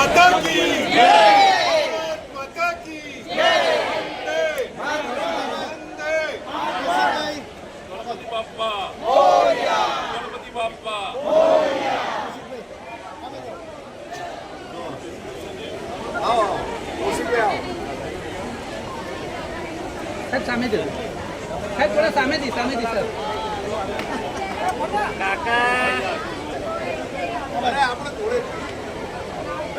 माता की भारत माता की वंदे वंदे गणपति बाप्पा मोरिया गणपति बाप्पा मोरिया आओ उसी पे आओ सर सामने दे सर थोड़ा सामने दी सामने दी सर काका अरे आपण थोड़े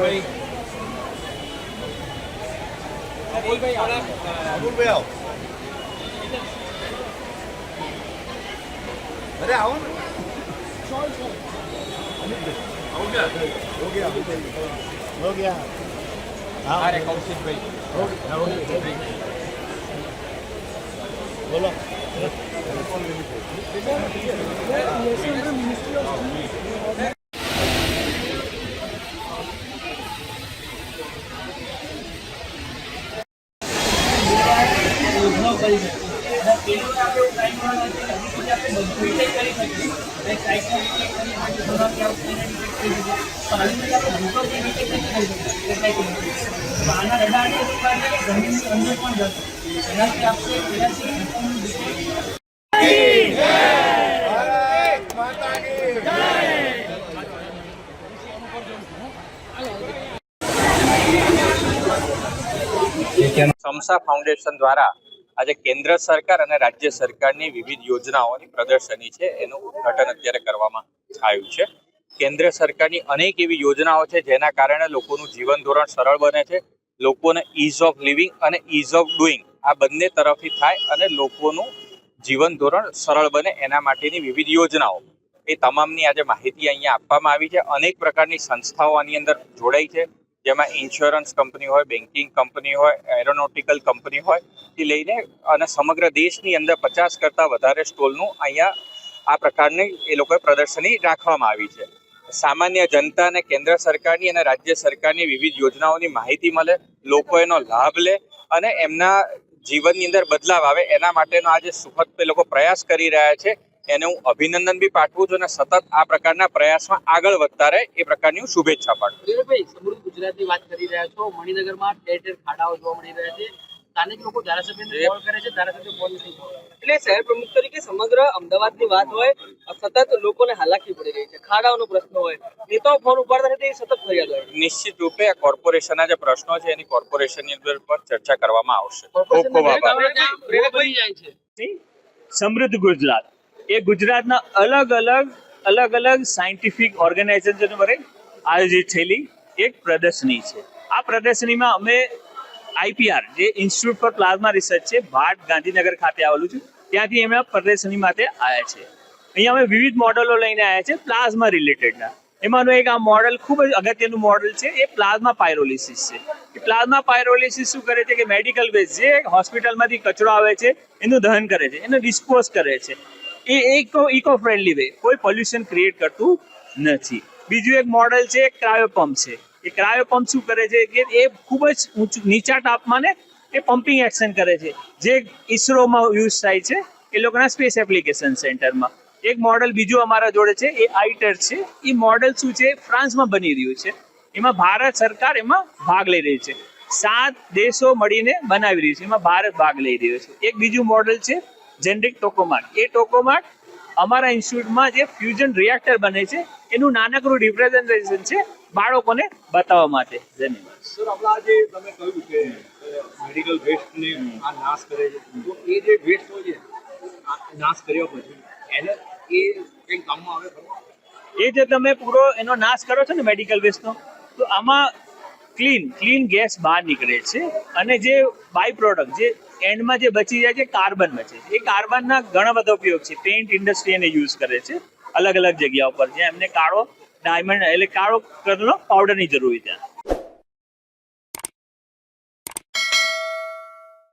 Hey! അവൻ അരെ അവൻ अरे कौशिक भाई बोलो मिनिस्ट्री ऑफ ગણેશ ઓય ગણેશ મોબાઈલ બસ પકડી ગયો હવે. અરે આવો ને ભારત માતા કી સમસા ફાઉન્ડેશન દ્વારા આજે કેન્દ્ર સરકાર અને રાજ્ય સરકારની વિવિધ યોજનાઓની પ્રદર્શની છે. એનું ઉદ્ઘાટન અત્યારે કરવામાં આવ્યું છે. કેન્દ્ર સરકારની અનેક એવી યોજનાઓ છે જેના કારણે લોકોનું જીવન ધોરણ સરળ બને છે. લોકોને ઇઝ ઓફ લિવિંગ અને ઇઝ ઓફ ડુઈંગ આ બંને તરફથી થાય અને લોકોનું જીવન ધોરણ સરળ બને એના માટેની વિવિધ યોજનાઓ. એ તમામની આજે માહિતી અહીંયા આપવામાં આવી છે. અનેક પ્રકારની સંસ્થાઓ આની અંદર જોડાઈ છે. જેમાં ઇન્સ્યોરન્સ કંપની હોય બેન્કિંગ કંપની હોય એરોનોટિકલ કંપની હોય, થી લઈને અને સમગ્ર દેશની અંદર પચાસ કરતાં વધારે સ્ટોલનું અહીંયા આ પ્રકારની એ લોકોએ પ્રદર્શની રાખવામાં આવી છે. સામાન્ય જનતાને કેન્દ્ર સરકારની અને રાજ્ય સરકારની વિવિધ યોજનાઓની માહિતી મળે, લોકો એનો લાભ લે અને એમના જીવનની અંદર બદલાવ આવે. એના માટેનો આજે સુખદ એ લોકો પ્રયાસ કરી રહ્યા છે. એને હું અભિનંદન બી પાઠવું છું અને સતત આ પ્રકારના પ્રયાસમાં આગળ વધતા રહે એ પ્રકારની હું શુભેચ્છા પાઠવું ભાઈ સમૃદ્ધ ગુજરાતની વાત કરી રહ્યા છો. મણિનગરમાં ઠેર ઠેર ખાડાઓ જોવા મળી રહ્યા છે. સ્થાનિક લોકો ધારાસભ્યને કોલ કરે છે. ધારાસભ્ય ફોન નથી એટલે શહેર પ્રમુખ તરીકે સમગ્ર અમદાવાદની વાત હોય સતત લોકોને હાલાકી પડી રહી છે. ખાડાઓનો પ્રશ્ન હોય નેતાઓ ફોન ઉપાડતા નથી એ સતત ફરિયાદ હોય નિશ્ચિત રૂપે આ કોર્પોરેશનના જે પ્રશ્નો છે એની કોર્પોરેશનની અંદર પર ચર્ચા કરવામાં આવશે. ખૂબ ખૂબ આભાર. પ્રેરક બની જાય છે. સમૃદ્ધ ગુજરાત. એ ગુજરાતના અલગ અલગ અલગ અલગ સાયન્ટિફિક ઓર્ગેનાઇઝેશન વડે આયોજિત થયેલી એક પ્રદર્શની છે. આ પ્રદર્શનીમાં અમે આઈપીઆર જે ઇન્સ્ટિટ્યૂટ ફોર પ્લાઝમા રિસર્ચ છે, ભાટ ગાંધીનગર ખાતે આવેલું છે. ત્યાંથી અમે પ્રદર્શની માટે આવ્યા છે. અહીંયા અમે વિવિધ મોડલો લઈને આવ્યા છે પ્લાઝમા રિલેટેડના. એમાંનું એક આ મોડલ ખૂબ જ અગત્યનું મોડલ છે, એ પ્લાઝમા પાયરોલિસિસ છે. એ પ્લાઝમા પાયરોલિસિસ શું કરે છે કે મેડિકલ વેસ્ટ જે હોસ્પિટલમાંથી કચરો આવે છે, એનું દહન કરે છે, એનું ડિસ્પોઝ કરે છે. એ ઇકો ઇકો ફ્રેન્ડલી વે કોઈ પોલ્યુશન ક્રિએટ કરતું નથી. બીજું એક મોડલ છે ક્રાયો પંપ છે. એ ક્રાયો પંપ શું કરે છે? કે એ ખૂબ જ ઊંચું, નીચા તાપમાને એ પમ્પિંગ એક્શન કરે છે. જે ઇસરોમાં યુઝ થાય છે એ લોકોના સ્પેસ એપ્લિકેશન સેન્ટરમાં એક મોડલ બીજું અમારા જોડે છે, એ આઈટર છે. એ મોડલ શું છે? ફ્રાન્સમાં બની રહ્યું છે. એમાં ભારત સરકાર એમાં ભાગ લઈ રહી છે. સાત દેશો મળીને બનાવી રહ્યું છે. એમાં ભારત ભાગ લઈ રહ્યો છે. એક બીજું મોડલ છે જેનરિક ટોકોમાટ એ ટોકોમાટ અમારા ઇન્સ્ટિટ્યૂટમાં જે ફ્યુઝન રિએક્ટર બને છે એનું નાનકડું રિપ્રેઝન્ટેશન છે બાળકોને બતાવવા માટે. ધન્યવાદ. સર આપણે આજે તમે કહ્યું કે મેડિકલ વેસ્ટને આ નાશ કરે છે. તો એ જે વેસ્ટ હોય છે નાશ કર્યો પછી એને એ કંઈક કામમાં આવે એ જે તમે પૂરો એનો નાશ કરો છો ને મેડિકલ વેસ્ટનો તો આમાં ક્લીન ક્લીન ગેસ બહાર નીકળે છે અને જે બાય પ્રોડક્ટ જે એન્ડમાં જે બચી જાય છે, કાર્બન બચે છે. એ કાર્બનના ઘણા બધા ઉપયોગ છે. પેઇન્ટ ઇન્ડસ્ટ્રી એને યુઝ કરે છે. અલગ અલગ જગ્યા ઉપર. જ્યાં એમને કાળો ડાયમંડ એટલે કાળો કલરનો પાવડરની જરૂર ત્યાં.